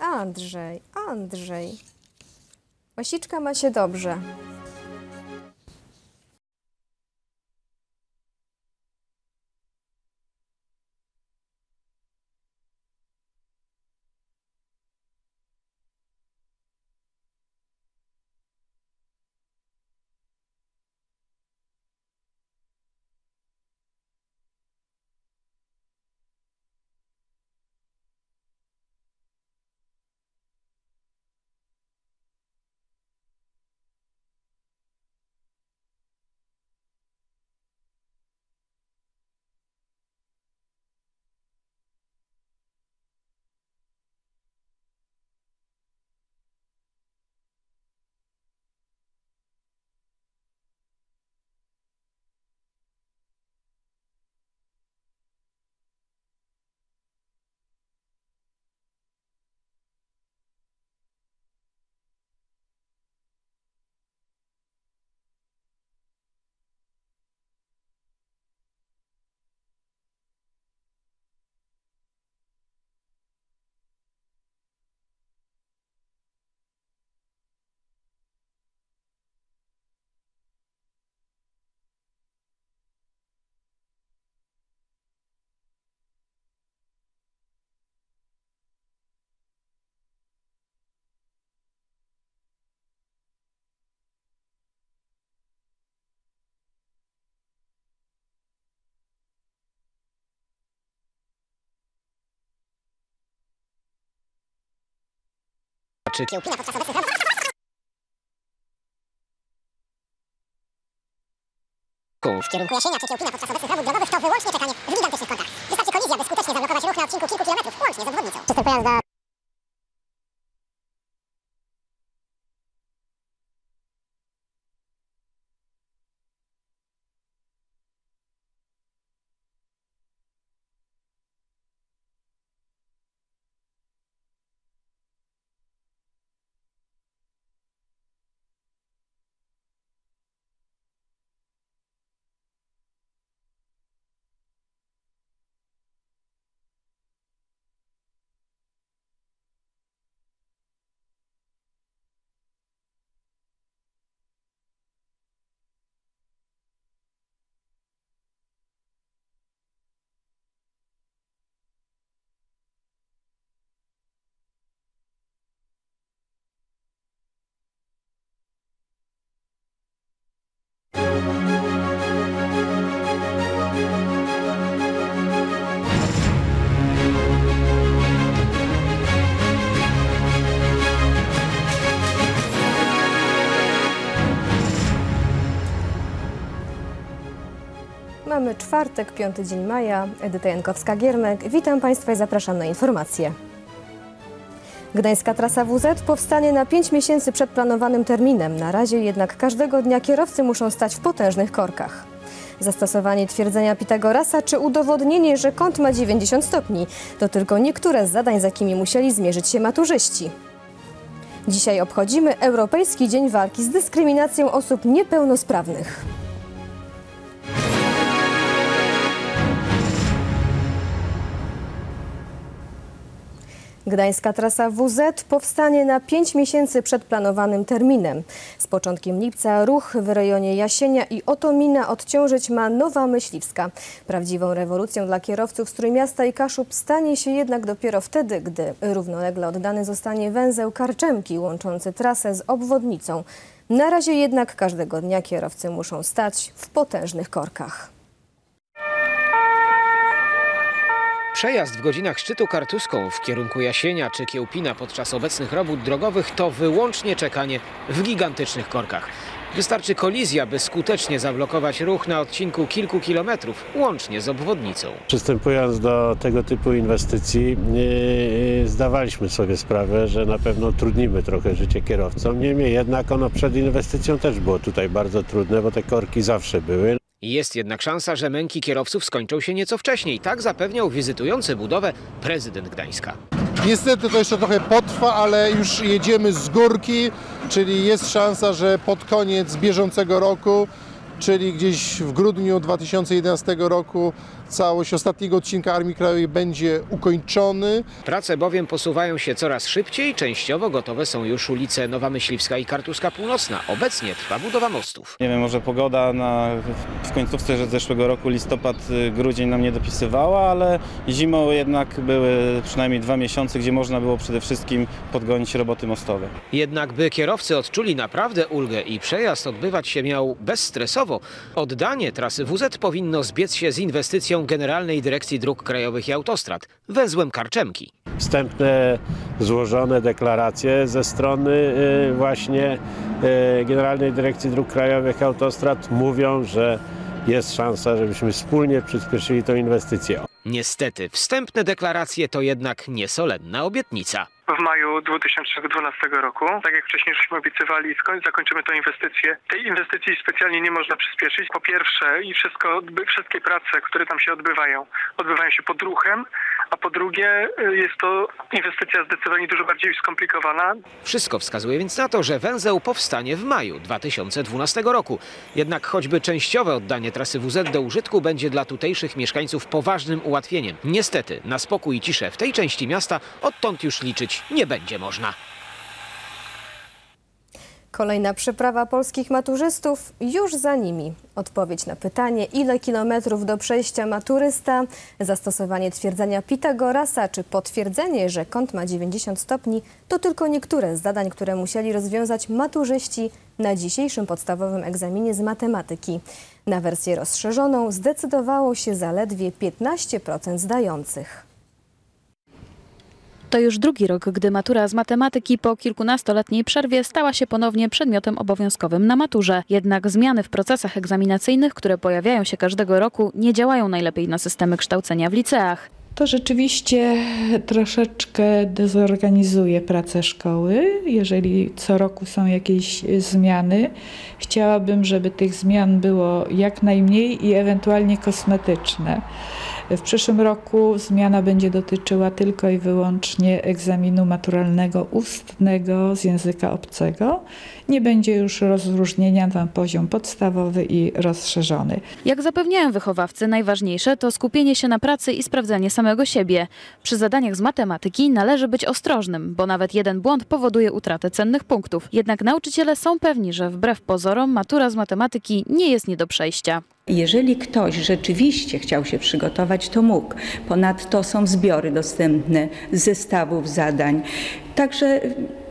Andrzej, Andrzej. Łasiczka ma się dobrze. Czy W kierunku Jasienia czy Kiełpina podczas obecnych robót drogowych to wyłącznie czekanie w gigantycznych korkach. Wystarczy kolizja, by skutecznie zablokować ruch na odcinku kilku kilometrów, łącznie z obwodnicą. Przystępując do czwartek, piąty dzień maja. Edyta Jankowska-Giermek. Witam Państwa i zapraszam na informacje. Gdańska trasa WZ powstanie na 5 miesięcy przed planowanym terminem. Na razie jednak każdego dnia kierowcy muszą stać w potężnych korkach. Zastosowanie twierdzenia Pitagorasa czy udowodnienie, że kąt ma 90 stopni to tylko niektóre z zadań, z jakimi musieli zmierzyć się maturzyści. Dzisiaj obchodzimy Europejski Dzień Walki z Dyskryminacją Osób Niepełnosprawnych. Gdańska trasa WZ powstanie na 5 miesięcy przed planowanym terminem. Z początkiem lipca ruch w rejonie Jasienia i Otomina odciążyć ma Nowa Myśliwska. Prawdziwą rewolucją dla kierowców z Trójmiasta i Kaszub stanie się jednak dopiero wtedy, gdy równolegle oddany zostanie węzeł Karczemki łączący trasę z obwodnicą. Na razie jednak każdego dnia kierowcy muszą stać w potężnych korkach. Przejazd w godzinach szczytu kartuską w kierunku Jasienia czy Kiełpina podczas obecnych robót drogowych to wyłącznie czekanie w gigantycznych korkach. Wystarczy kolizja, by skutecznie zablokować ruch na odcinku kilku kilometrów, łącznie z obwodnicą. Przystępując do tego typu inwestycji, yy, zdawaliśmy sobie sprawę, że na pewno trudnimy trochę życie kierowcom. Niemniej jednak ono przed inwestycją też było tutaj bardzo trudne, bo te korki zawsze były. Jest jednak szansa, że męki kierowców skończą się nieco wcześniej. Tak zapewniał wizytujący budowę prezydent Gdańska. Niestety to jeszcze trochę potrwa, ale już jedziemy z górki, czyli jest szansa, że pod koniec bieżącego roku, czyli gdzieś w grudniu 2011 roku całość ostatniego odcinka Armii Krajowej będzie ukończony. Prace bowiem posuwają się coraz szybciej, częściowo gotowe są już ulice Nowa Myśliwska i Kartuska Północna. Obecnie trwa budowa mostów. Nie wiem, może pogoda na, w końcówce zeszłego roku, listopad, y, grudzień nam nie dopisywała, ale zimą jednak były przynajmniej dwa miesiące, gdzie można było przede wszystkim podgonić roboty mostowe. Jednak by kierowcy odczuli naprawdę ulgę i przejazd odbywać się miał bezstresowo, oddanie trasy WZ powinno zbiec się z inwestycją Generalnej Dyrekcji Dróg Krajowych i Autostrad, węzłem Karczemki. Wstępne złożone deklaracje ze strony y, właśnie y, Generalnej Dyrekcji Dróg Krajowych i Autostrad mówią, że jest szansa, żebyśmy wspólnie przyspieszyli tą inwestycję. Niestety, wstępne deklaracje to jednak niesolenna obietnica. W maju 2012 roku. Tak jak wcześniej żeśmy obiecywali, zakończymy tę inwestycję. Tej inwestycji specjalnie nie można przyspieszyć. Po pierwsze, i wszystko, wszystkie prace, które tam się odbywają, odbywają się pod ruchem, a po drugie y, jest to inwestycja zdecydowanie dużo bardziej skomplikowana. Wszystko wskazuje więc na to, że węzeł powstanie w maju 2012 roku. Jednak choćby częściowe oddanie trasy WZ do użytku będzie dla tutejszych mieszkańców poważnym ułatwieniem. Niestety, na spokój i ciszę w tej części miasta odtąd już liczyć nie będzie można. Kolejna przeprawa polskich maturzystów już za nimi. Odpowiedź na pytanie, ile kilometrów do przejścia maturysta, zastosowanie twierdzenia Pitagorasa czy potwierdzenie, że kąt ma 90 stopni, to tylko niektóre z zadań, które musieli rozwiązać maturzyści na dzisiejszym podstawowym egzaminie z matematyki. Na wersję rozszerzoną zdecydowało się zaledwie 15% zdających. To już drugi rok, gdy matura z matematyki po kilkunastoletniej przerwie stała się ponownie przedmiotem obowiązkowym na maturze. Jednak zmiany w procesach egzaminacyjnych, które pojawiają się każdego roku, nie działają najlepiej na systemy kształcenia w liceach. To rzeczywiście troszeczkę dezorganizuje pracę szkoły. Jeżeli co roku są jakieś zmiany, chciałabym, żeby tych zmian było jak najmniej i ewentualnie kosmetyczne. W przyszłym roku zmiana będzie dotyczyła tylko i wyłącznie egzaminu maturalnego ustnego z języka obcego. Nie będzie już rozróżnienia na poziom podstawowy i rozszerzony. Jak zapewniają wychowawcy, najważniejsze to skupienie się na pracy i sprawdzanie samego siebie. Przy zadaniach z matematyki należy być ostrożnym, bo nawet jeden błąd powoduje utratę cennych punktów. Jednak nauczyciele są pewni, że wbrew pozorom matura z matematyki nie jest nie do przejścia. Jeżeli ktoś rzeczywiście chciał się przygotować, to mógł. Ponadto są zbiory dostępne zestawów zadań. Także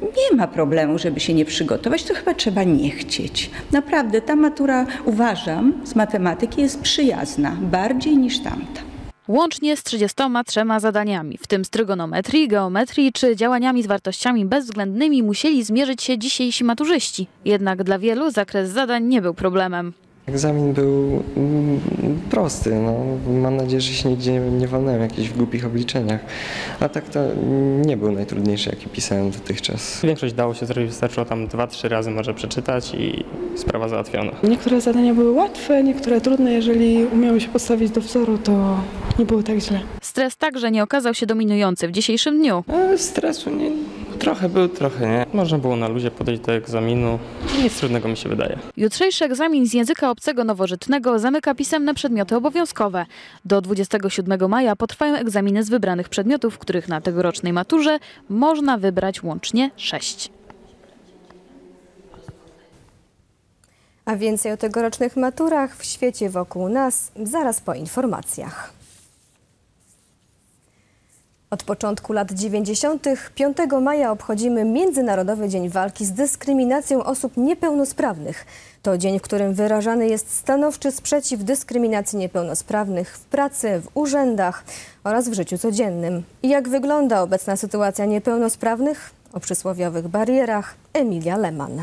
nie ma problemu, żeby się nie przygotować, to chyba trzeba nie chcieć. Naprawdę ta matura, uważam, z matematyki jest przyjazna, bardziej niż tamta. Łącznie z 33 zadaniami, w tym z trygonometrii, geometrii czy działaniami z wartościami bezwzględnymi musieli zmierzyć się dzisiejsi maturzyści. Jednak dla wielu zakres zadań nie był problemem. Egzamin był mm, prosty. No. Mam nadzieję, że się nigdzie nie, nie walnąłem w jakichś głupich obliczeniach. A tak to nie był najtrudniejszy, jaki pisałem dotychczas. Większość dało się zrobić, wystarczyło tam dwa, trzy razy może przeczytać i sprawa załatwiona. Niektóre zadania były łatwe, niektóre trudne. Jeżeli umiały się postawić do wzoru, to nie było tak źle. Stres także nie okazał się dominujący w dzisiejszym dniu. E, stresu nie, trochę był, trochę nie. Można było na luzie podejść do egzaminu. Nic trudnego mi się wydaje. Jutrzejszy egzamin z języka obcego nowożytnego zamyka pisemne przedmioty obowiązkowe. Do 27 maja potrwają egzaminy z wybranych przedmiotów, których na tegorocznej maturze można wybrać łącznie sześć. A więcej o tegorocznych maturach w świecie wokół nas zaraz po informacjach. Od początku lat 90. 5 maja obchodzimy Międzynarodowy Dzień Walki z Dyskryminacją Osób Niepełnosprawnych. To dzień, w którym wyrażany jest stanowczy sprzeciw dyskryminacji niepełnosprawnych w pracy, w urzędach oraz w życiu codziennym. I jak wygląda obecna sytuacja niepełnosprawnych? O przysłowiowych barierach Emilia Leman.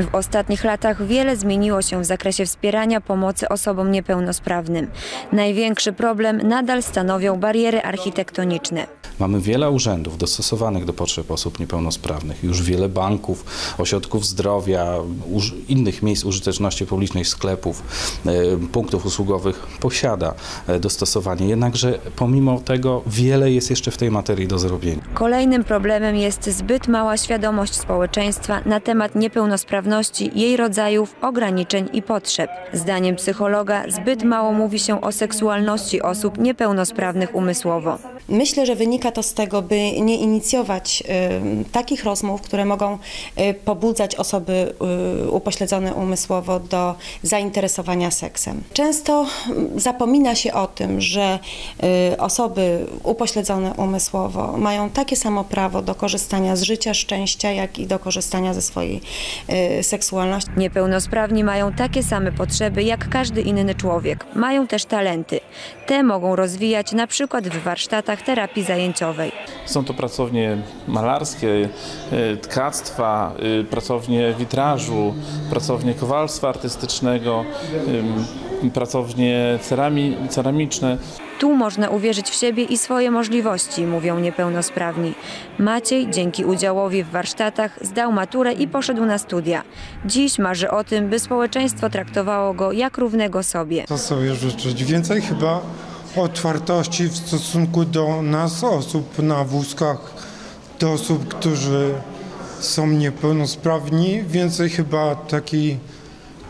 W ostatnich latach wiele zmieniło się w zakresie wspierania pomocy osobom niepełnosprawnym. Największy problem nadal stanowią bariery architektoniczne. Mamy wiele urzędów dostosowanych do potrzeb osób niepełnosprawnych, już wiele banków, ośrodków zdrowia, innych miejsc użyteczności publicznej, sklepów, punktów usługowych posiada dostosowanie. Jednakże pomimo tego wiele jest jeszcze w tej materii do zrobienia. Kolejnym problemem jest zbyt mała świadomość społeczeństwa na temat niepełnosprawności, jej rodzajów, ograniczeń i potrzeb. Zdaniem psychologa zbyt mało mówi się o seksualności osób niepełnosprawnych umysłowo. Myślę, że wynika to z tego, by nie inicjować y, takich rozmów, które mogą y, pobudzać osoby y, upośledzone umysłowo do zainteresowania seksem. Często y, zapomina się o tym, że y, osoby upośledzone umysłowo mają takie samo prawo do korzystania z życia, szczęścia, jak i do korzystania ze swojej y, seksualności. Niepełnosprawni mają takie same potrzeby jak każdy inny człowiek. Mają też talenty. Te mogą rozwijać na przykład w warsztatach terapii zajęciowej. Są to pracownie malarskie, tkactwa, pracownie witrażu, pracownie kowalstwa artystycznego, pracownie cerami, ceramiczne. Tu można uwierzyć w siebie i swoje możliwości, mówią niepełnosprawni. Maciej dzięki udziałowi w warsztatach zdał maturę i poszedł na studia. Dziś marzy o tym, by społeczeństwo traktowało go jak równego sobie. To sobie życzyć więcej chyba otwartości w stosunku do nas, osób na wózkach, do osób, którzy są niepełnosprawni. Więcej chyba takiej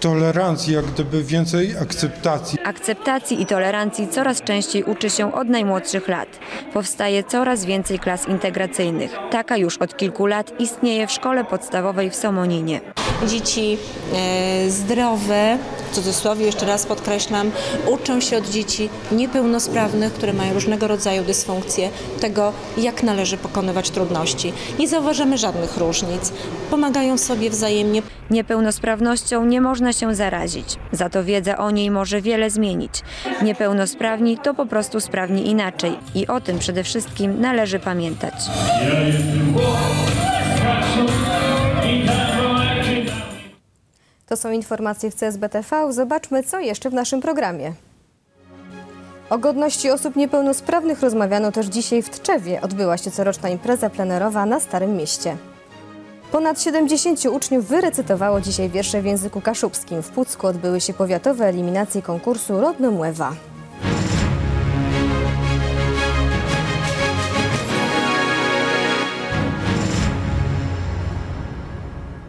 tolerancji, jak gdyby więcej akceptacji. Akceptacji i tolerancji coraz częściej uczy się od najmłodszych lat. Powstaje coraz więcej klas integracyjnych. Taka już od kilku lat istnieje w szkole podstawowej w Somoninie. Dzieci e, zdrowe, w cudzysłowie jeszcze raz podkreślam, uczą się od dzieci niepełnosprawnych, które mają różnego rodzaju dysfunkcje, tego jak należy pokonywać trudności. Nie zauważamy żadnych różnic. Pomagają sobie wzajemnie. Niepełnosprawnością nie można się zarazić. Za to wiedza o niej może wiele zmienić. Niepełnosprawni to po prostu sprawni inaczej i o tym przede wszystkim należy pamiętać. To są informacje w CSBTV. Zobaczmy, co jeszcze w naszym programie. O godności osób niepełnosprawnych rozmawiano też dzisiaj w Tczewie. Odbyła się coroczna impreza plenerowa na Starym Mieście. Ponad 70 uczniów wyrecytowało dzisiaj wiersze w języku kaszubskim. W Pucku odbyły się powiatowe eliminacje konkursu Rodno Młewa.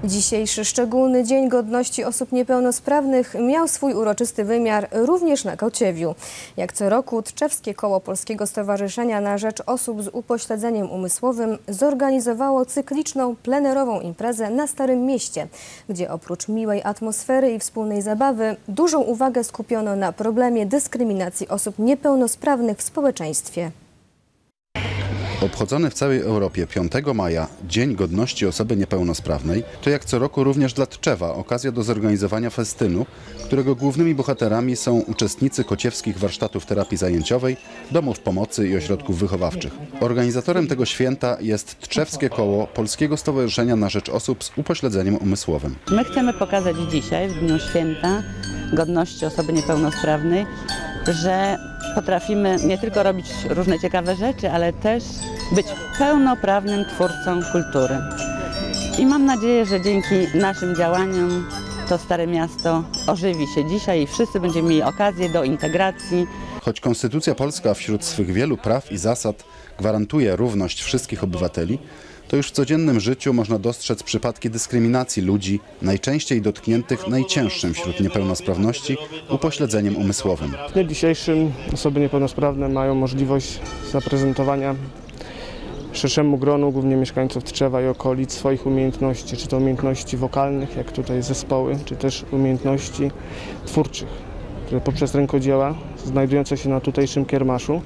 Dzisiejszy szczególny Dzień Godności Osób Niepełnosprawnych miał swój uroczysty wymiar również na Kociewiu. Jak co roku Tczewskie Koło Polskiego Stowarzyszenia na Rzecz Osób z Upośledzeniem Umysłowym zorganizowało cykliczną, plenerową imprezę na Starym Mieście, gdzie oprócz miłej atmosfery i wspólnej zabawy dużą uwagę skupiono na problemie dyskryminacji osób niepełnosprawnych w społeczeństwie. Obchodzony w całej Europie 5 maja Dzień Godności Osoby Niepełnosprawnej to jak co roku również dla Tczewa okazja do zorganizowania festynu, którego głównymi bohaterami są uczestnicy kociewskich warsztatów terapii zajęciowej, domów pomocy i ośrodków wychowawczych. Organizatorem tego święta jest Tczewskie Koło Polskiego Stowarzyszenia na Rzecz Osób z Upośledzeniem Umysłowym. My chcemy pokazać dzisiaj, w Dniu Święta Godności Osoby Niepełnosprawnej, że potrafimy nie tylko robić różne ciekawe rzeczy, ale też być pełnoprawnym twórcą kultury. I mam nadzieję, że dzięki naszym działaniom to Stare Miasto ożywi się dzisiaj i wszyscy będziemy mieli okazję do integracji. Choć Konstytucja Polska wśród swych wielu praw i zasad gwarantuje równość wszystkich obywateli, to już w codziennym życiu można dostrzec przypadki dyskryminacji ludzi, najczęściej dotkniętych najcięższym wśród niepełnosprawności upośledzeniem umysłowym. W dniu dzisiejszym osoby niepełnosprawne mają możliwość zaprezentowania szerszemu gronu, głównie mieszkańców Tczewa i okolic, swoich umiejętności, czy to umiejętności wokalnych, jak tutaj zespoły, czy też umiejętności twórczych, które poprzez rękodzieła znajdujące się na tutejszym kiermaszu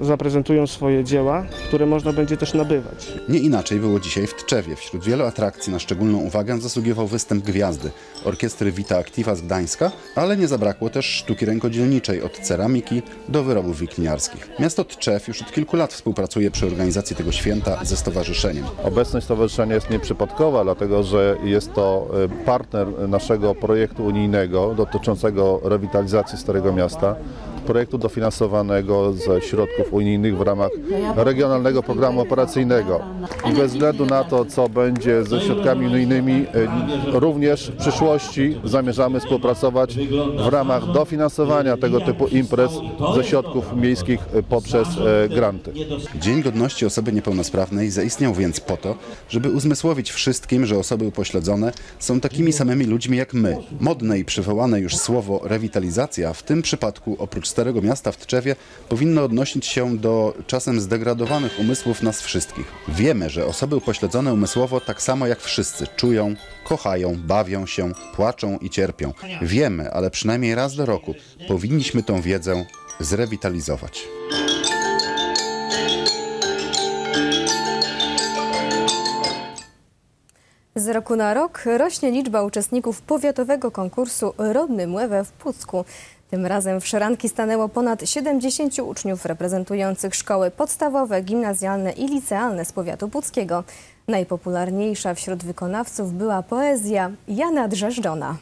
zaprezentują swoje dzieła, które można będzie też nabywać. Nie inaczej było dzisiaj w Tczewie. Wśród wielu atrakcji na szczególną uwagę zasługiwał występ Gwiazdy, orkiestry Vita Activa z Gdańska, ale nie zabrakło też sztuki rękodzielniczej od ceramiki do wyrobów wikniarskich. Miasto Tczew już od kilku lat współpracuje przy organizacji tego święta ze stowarzyszeniem. Obecność stowarzyszenia jest nieprzypadkowa, dlatego że jest to e, partner naszego projektu unijnego dotyczącego rewitalizacji Starego Miasta projektu dofinansowanego ze środków unijnych w ramach regionalnego programu operacyjnego. I bez względu na to, co będzie ze środkami unijnymi, e, również w przyszłości zamierzamy współpracować w ramach dofinansowania tego typu imprez ze środków miejskich e, poprzez e, granty. Dzień Godności Osoby Niepełnosprawnej zaistniał więc po to, żeby uzmysłowić wszystkim, że osoby upośledzone są takimi samymi ludźmi jak my. Modne i przywołane już słowo rewitalizacja w tym przypadku oprócz Starego Miasta w Tczewie powinno odnosić się do czasem zdegradowanych umysłów nas wszystkich. Wiemy, że osoby upośledzone umysłowo tak samo jak wszyscy czują, kochają, bawią się, płaczą i cierpią. Wiemy, ale przynajmniej raz do roku powinniśmy tą wiedzę zrewitalizować. Z roku na rok rośnie liczba uczestników powiatowego konkursu Rodny Młewe w Pucku. Tym razem w szranki stanęło ponad 70 uczniów reprezentujących szkoły podstawowe, gimnazjalne i licealne z powiatu puckiego. Najpopularniejsza wśród wykonawców była poezja Jana Drzeżdżona.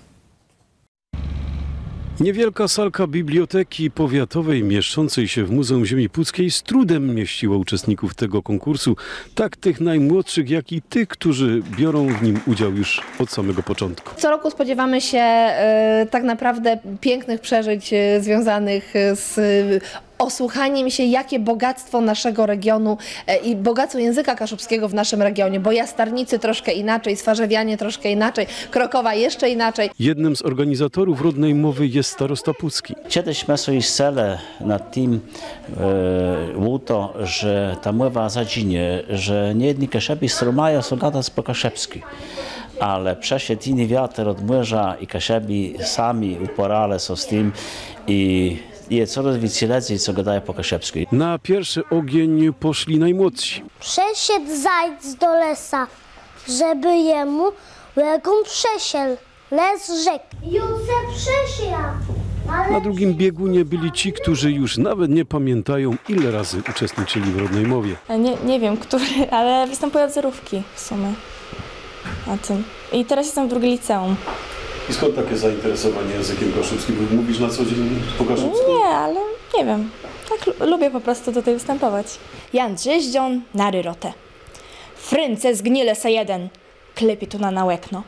Niewielka salka biblioteki powiatowej mieszczącej się w Muzeum Ziemi Puckiej z trudem mieściła uczestników tego konkursu, tak tych najmłodszych, jak i tych, którzy biorą w nim udział już od samego początku. Co roku spodziewamy się e, tak naprawdę pięknych przeżyć e, związanych e, z osłuchaniem się, jakie bogactwo naszego regionu e, i bogactwo języka kaszubskiego w naszym regionie, bo Jastarnicy troszkę inaczej, Swarzewianie troszkę inaczej, Krokowa jeszcze inaczej. Jednym z organizatorów rodnej mowy jest starosta Pucki. Kiedyś my sobie cele nad tym e, to, że ta mowa zaginie, że nie jedni kaszeby strumają są gadać po kaszebski. Ale przeszedł inny wiatr od i kaszebi sami uporale są z tym i je coraz więcej lepiej, co gadają po kaszebskiej. Na pierwszy ogień poszli najmłodsi. Przeszedł zajdź do lesa, żeby jemu łegą przesiel. Les rzek. Jutrze przesiela. Na drugim biegunie byli ci, którzy już nawet nie pamiętają, ile razy uczestniczyli w rodnej mowie. Nie, nie wiem, który, ale występują zerówki w sumie na tym. I teraz jestem w drugim liceum. I skąd takie zainteresowanie językiem kaszubskim? Mówisz na co dzień po kaszubsku? Nie, ale nie wiem. Tak lu- lubię po prostu tutaj występować. Jan Drzeździon na ryrotę. Frynce zgnile se jeden. Klepie tu na nałekno.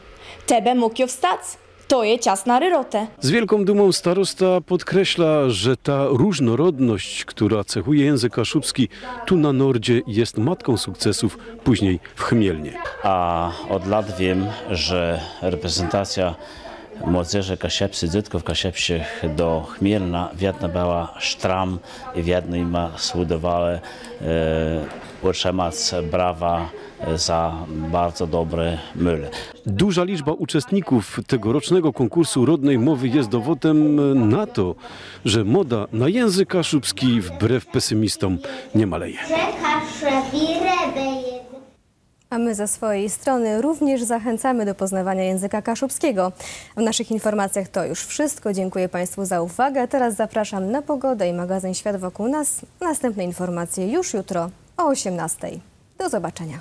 Tebe mógł wstać? To je czas na ryrotę. Z wielką dumą starosta podkreśla, że ta różnorodność, która cechuje język kaszubski, tu na Nordzie jest matką sukcesów, później w Chmielnie. A od lat wiem, że reprezentacja młodzieży kasiepsy, dziecków kasiepsich do Chmielna w jednej była sztram i w jednej ma słudowale e, utrzymać brawa za bardzo dobre myle. Duża liczba uczestników tegorocznego konkursu rodnej mowy jest dowodem na to, że moda na język kaszubski wbrew pesymistom nie maleje. A my ze swojej strony również zachęcamy do poznawania języka kaszubskiego. W naszych informacjach to już wszystko. Dziękuję Państwu za uwagę. Teraz zapraszam na pogodę i magazyn Świat wokół nas. Następne informacje już jutro o 18:00. Do zobaczenia.